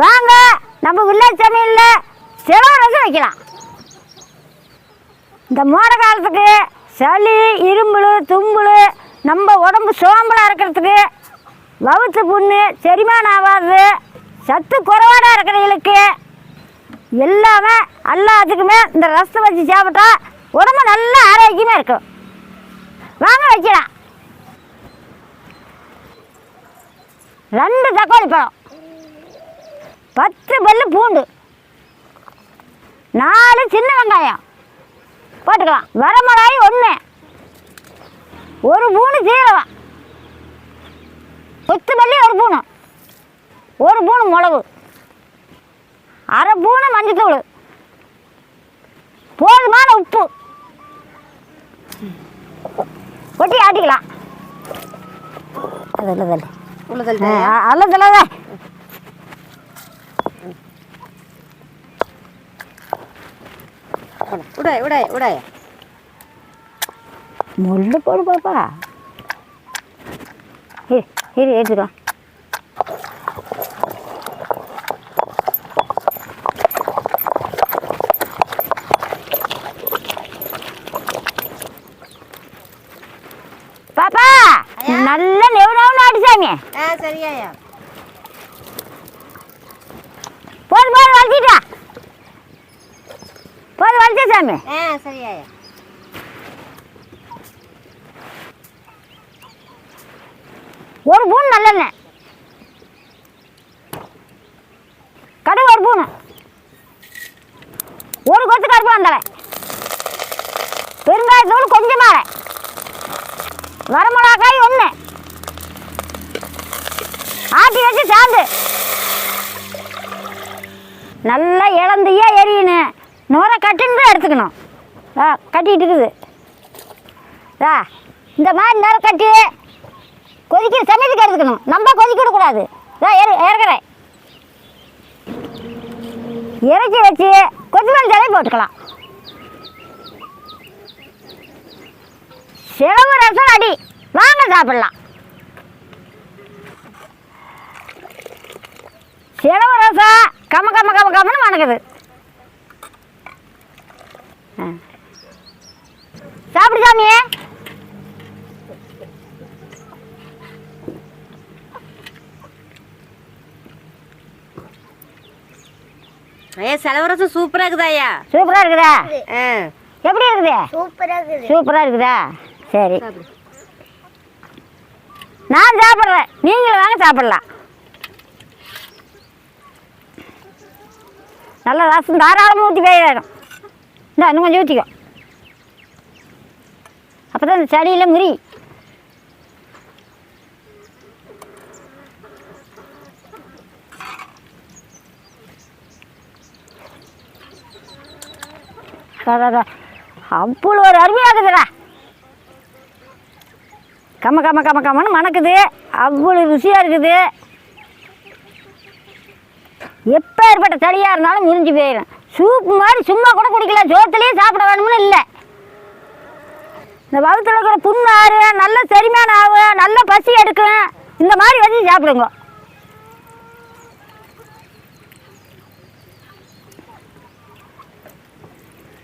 வாங்க நம்ம வில்லேஜ் சமையலில் செலவு ரசம் வைக்கலாம். இந்த மோட காலத்துக்கு சளி இரும்புல் தும்புல் நம்ம உடம்பு சோம்பலாக இருக்கிறதுக்கு வவுத்து புண்ணு செரிமானம் ஆகாது சத்து குறைவாடாக இருக்கிறவங்களுக்கு எல்லாமே எல்லாத்துக்குமே இந்த ரசத்தை வச்சு சாப்பிட்டா உடம்பு நல்ல ஆரோக்கியமாக இருக்கும். வாங்க வைக்கலாம். ரெண்டு தக்காளி பழம். பத்து பல்லு பூண்டு. நாலு சின்ன வெங்காயம். போட்டுக்கலாம். வரமிளகாய் ஒன்று ஒரு பூணு சீரகம். கொத்து மல்லி ஒரு பூணு ஒரு பூணு மிளகு. அரை பூணு மஞ்சத்தூள். போதுமான உப்பு. கொட்டி ஆட்டிக்கலாம். அதில் அதில் உடாய் உடாய் உடாய் முள்ளு போடு பாப்பா இரு இரு எடுத்துக்கோ பாப்பா நல்ல நெவு நெவுன்னு அடிச்சாமி ஆ சரியாயா போது வலிச்சா சாமி. ஆ சரியாயா. ஒரு பூன் நல்லெண்ணெய். கடுகு ஒரு பூனு. ஒரு கொத்து கருப்பு வந்தலை. பெருங்காயத்தூள் கொஞ்சமாக வரமிளகாய் ஒன்று ஆட்டி வச்சு சாந்து நல்லா இளந்தையா எரியணும் நூறை கட்டின்னு தான் எடுத்துக்கணும். ஆ கட்டிட்டு இருக்குது. ஆ இந்த மாதிரி நுரை கட்டி கொதிக்கிற சமயத்துக்கு எடுத்துக்கணும். நம்ம கொதிக்கிடக்கூடாது ஆ இதான் இறக்குறேன் இறக்கி வச்சு கொத்தமல்லி தலை போட்டுக்கலாம். சிலவு ரசம் அடி. வாங்க சாப்பிடலாம். சிலவு ரசம் கம கம கம கமன்னு வணக்குது சாப்பிடு சாமியே. ஐயா செலவரசம் சூப்பரா இருக்குதாயா சூப்பராக இருக்குதா? ஆ. எப்படி இருக்குது? சூப்பரா இருக்குது. சூப்பராக இருக்குதா? சரி. நான் சாப்பிட்றேன். நீங்களும் வாங்க சாப்பிடலாம். நல்ல ரசம் தாராளமாக ஊற்றி போயிடும் இந்த இன்னும் கொஞ்சம் ஊற்றிக்கோ அப்போ தான் இந்த சளியில் முறி அவ்வளோ ஒரு அருமையாக இருக்குதுடா. கம்ம கம்ம கம கம்மனு மணக்குது. அவ்வளோ ருசியாக இருக்குது. எப்போ ஏற்பட்ட சளியாக இருந்தாலும் முறிஞ்சு போயிடும் சூப் மாதிரி சும்மா கூட குடிக்கலாம். சோத்துலேயே சாப்பிட வேணும்னு இல்லை. இந்த வகுத்தில் இருக்கிற புண்ணு ஆறு நல்ல செரிமானம் ஆகும் நல்ல பசி எடுக்கும். இந்த மாதிரி வச்சு சாப்பிடுங்க.